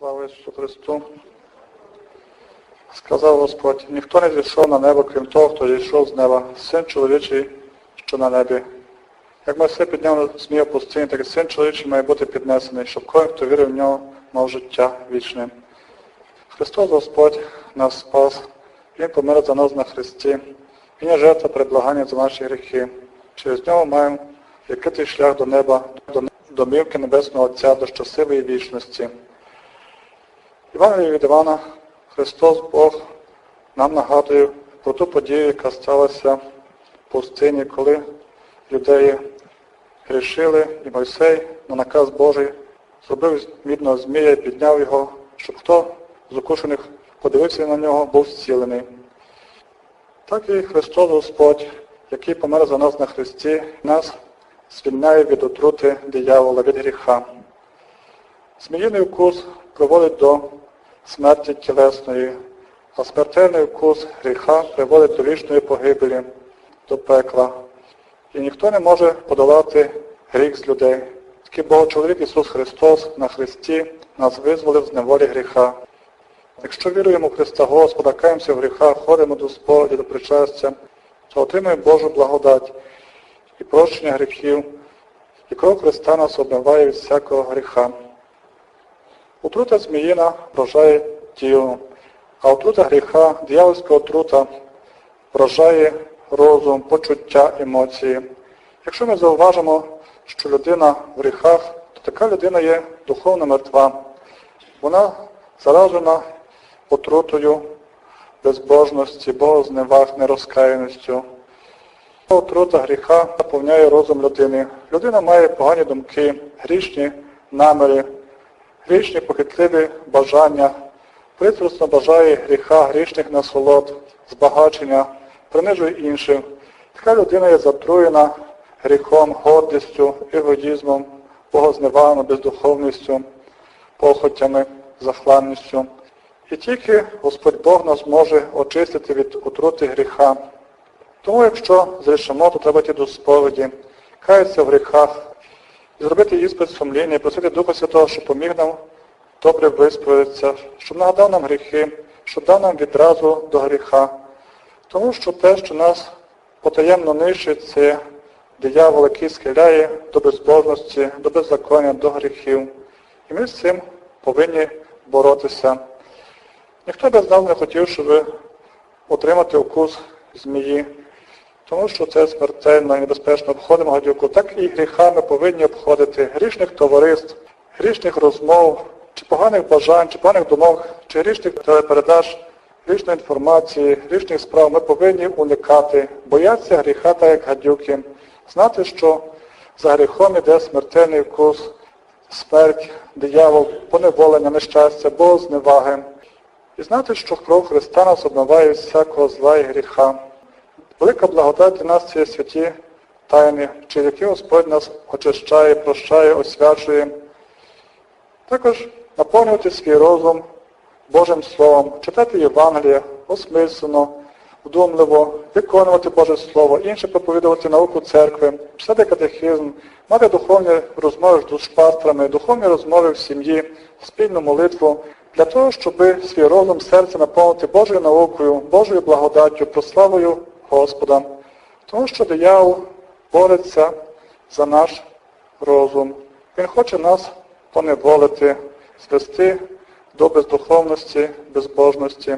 Слава Ісусу Христу. Сказав Господь, ніхто не зійшов на небо, крім того, хто зійшов з неба, син чоловічий, що на небі. Як Мойсей підняв змію пустині, так і син чоловічий має бути піднесений, щоб кожен, хто вірив в нього, мав життя вічне. Христос Господь нас спас, Він помер за нас на Христі. Він є жертва предблагання за наші гріхи. Через нього маємо який шлях до неба, до домівки Небесного Отця, до щасливої вічності. Івангелії від Івана Христос Бог нам нагадує про ту подію, яка сталася в пустині, коли юдеї грішили, і Мойсей на наказ Божий зробив мідного змія і підняв його, щоб хто з укушених подивився на нього, був зцілений. Так і Христос Господь, який помер за нас на Христі, нас звільняє від отрути диявола, від гріха. Зміїний укус приводить до смерті тілесної, а смертельний укус гріха приводить до вічної погибелі, до пекла. І ніхто не може подолати гріх з людей. Тільки Богочоловік Ісус Христос на Христі нас визволив з неволі гріха. Якщо віруємо в Христа Господа, каємося в гріхах, ходимо до сповіді, до причастя, то отримуємо Божу благодать і прощення гріхів, і кров Христа нас обмиває від всякого гріха. Отрута зміїна вражає тіло, а отрута гріха, диявольська отрута, вражає розум, почуття, емоції. Якщо ми зауважимо, що людина в гріхах, то така людина є духовно мертва. Вона заражена отрутою безбожності, богозневаг, нерозкаяністю. Отрута гріха наповняє розум людини. Людина має погані думки, грішні наміри, грішні похитливі бажання, пристрасно бажає гріха, грішних насолод, збагачення, принижує інших. Така людина є затруєна гріхом, гордістю, егоїзмом, богозневагами, бездуховністю, похотями, захланністю. І тільки Господь Бог нас може очистити від отрути гріха. Тому якщо зрішимо, то треба йти до сповіді, каятися в гріхах, і зробити іспит сумління, і просити Духа Святого, щоб поміг нам добре висповідатися, щоб нагадав нам гріхи, щоб дав нам відразу до гріха. Тому що те, що нас потаємно нищить, це диявол, який схиляє до безбожності, до беззаконня, до гріхів. І ми з цим повинні боротися. Ніхто без нас не хотів, щоб отримати укус змії, тому що це смертельно і небезпечно обходимо гадюку. Так і гріхами повинні обходити грішних товариств, грішних розмов, чи поганих бажань, чи поганих думок, чи грішних телепередач, грішної інформації, грішних справ ми повинні уникати, боятися гріха так як гадюки, знати, що за гріхом іде смертельний вкус, смерть, диявол, поневолення, нещастя, богозневаги. І знати, що кров Христа нас обмиває всякого зла і гріха. Велика благодать для нас це є святі тайни, через які Господь нас очищає, прощає, освячує. Також наповнювати свій розум Божим Словом, читати Євангеліє осмислено, вдумливо, виконувати Боже Слово, інше проповідувати науку церкви, писати катехизм, мати духовні розмови з душпастрами, духовні розмови в сім'ї, спільну молитву, для того, щоб свій розум, серце наповнити Божою наукою, Божою благодаттю, прославою Господа. Тому що диявол бореться за наш розум. Він хоче нас поневолити, звести до бездуховності, безбожності.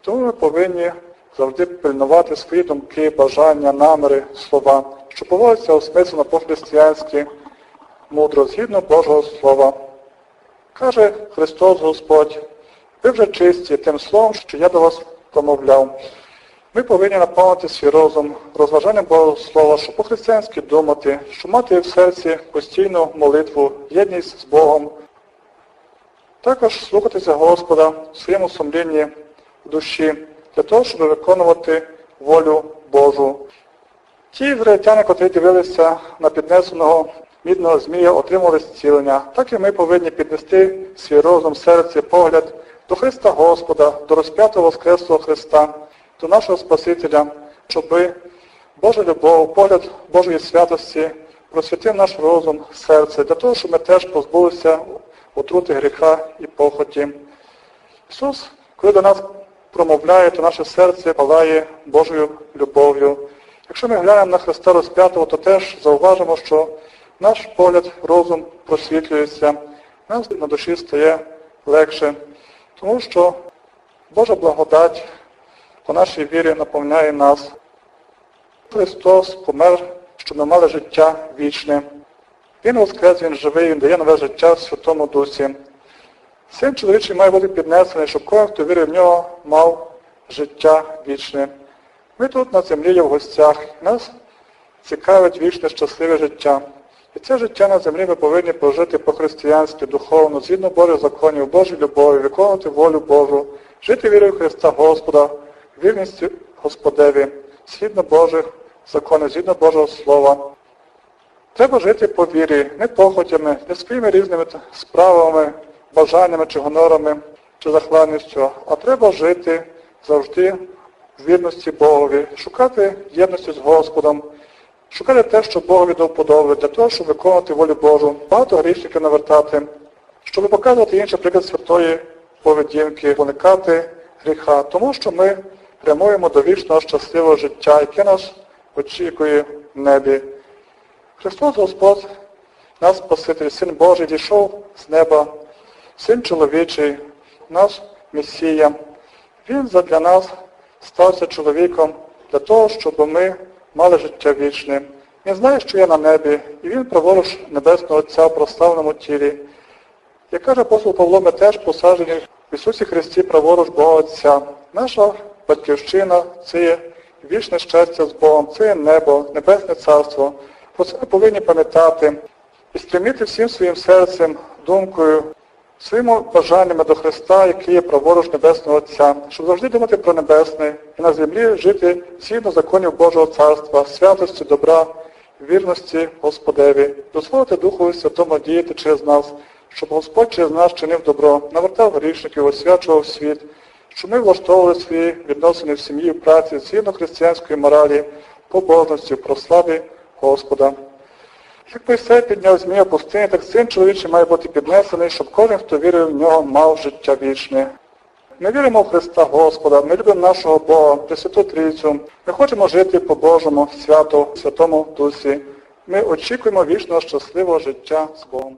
Тому ми повинні завжди пильнувати свої думки, бажання, наміри, слова, що поводиться осмислено по-християнськи, мудро, згідно Божого Слова. Каже Христос Господь, ви вже чисті тим словом, що я до вас промовляв. Ми повинні наповнити свій розум розважанням Божого Слова, щоб по-християнськи думати, щоб мати в серці постійну молитву, єдність з Богом. Також слухатися Господа в своєму сумлінні в душі, для того, щоб виконувати волю Божу. Ті ізраїльтяни, котрі дивилися на піднесеного мідного змія, отримали зцілення. Так і ми повинні піднести свій розум, серце, погляд до Христа Господа, до розп'ятого Воскреслого Христа, до нашого Спасителя, щоб Божа любов, погляд Божої святості просвятив наш розум, серце, для того, щоб ми теж позбулися отрути гріха і похоті. Ісус, коли до нас промовляє, то наше серце палає Божою любов'ю. Якщо ми глянемо на Христа розп'ятого, то теж зауважимо, що наш погляд, розум просвітлюється, нас на душі стає легше, тому що Божа благодать по нашій вірі наповняє нас. Христос помер, щоб ми мали життя вічне. Він воскрес, Він живий, Він дає нове життя в Святому Дусі. Син чоловічий має бути піднесений, щоб кожен, хто вірив в нього, мав життя вічне. Ми тут на землі є в гостях, нас цікавить вічне щасливе життя. І це життя на землі ми повинні прожити по-християнськи, духовно, згідно Божих законів, Божій любові, виконувати волю Божу, жити вірою Христа Господа, вірністю Господеві, згідно Божих законів, згідно Божого Слова. Треба жити по вірі, не похотями, не своїми різними справами, бажаннями чи гонорами, чи захланністю, а треба жити завжди в вірності Богові, шукати єдності з Господом, шукати те, що Богові до вподоби, для того, щоб виконувати волю Божу, багато грішників навертати, щоб показувати інший приклад святої поведінки, уникати гріха, тому що ми прямуємо до вічного щасливого життя, яке нас очікує в небі. Христос Господь, наш Спаситель, Син Божий, дійшов з неба, Син чоловічий, наш Месія. Він задля нас стався чоловіком для того, щоб ми мали життя вічне. Він знає, що є на небі, і він праворуч Небесного Отця в прославленому тілі. Як каже апостол Павло, ми теж посаджені в Ісусі Христі праворуч Бога Отця. Наша батьківщина це є вічне щастя з Богом, це є небо, небесне царство. Про це ми повинні пам'ятати і стреміти всім своїм серцем, думкою, своїми бажаннями до Христа, який є праворуч Небесного Отця, щоб завжди думати про Небесне і на землі жити згідно законів Божого Царства, святості, добра, вірності Господеві, дозволити Духові Святому діяти через нас, щоб Господь через нас чинив добро, навертав грішників, освячував світ, щоб ми влаштовували свої відносини в сім'ї, в праці, згідно християнської моралі, побожності, прославі Господа. Як Мойсей підняв змія в пустині, так син чоловічий має бути піднесений, щоб кожен, хто вірив в нього, мав життя вічне. Ми віримо в Христа Господа, ми любимо нашого Бога, Пресвяту Трійцю. Ми хочемо жити по-божому, свято, Святому Дусі. Ми очікуємо вічного щасливого життя з Богом.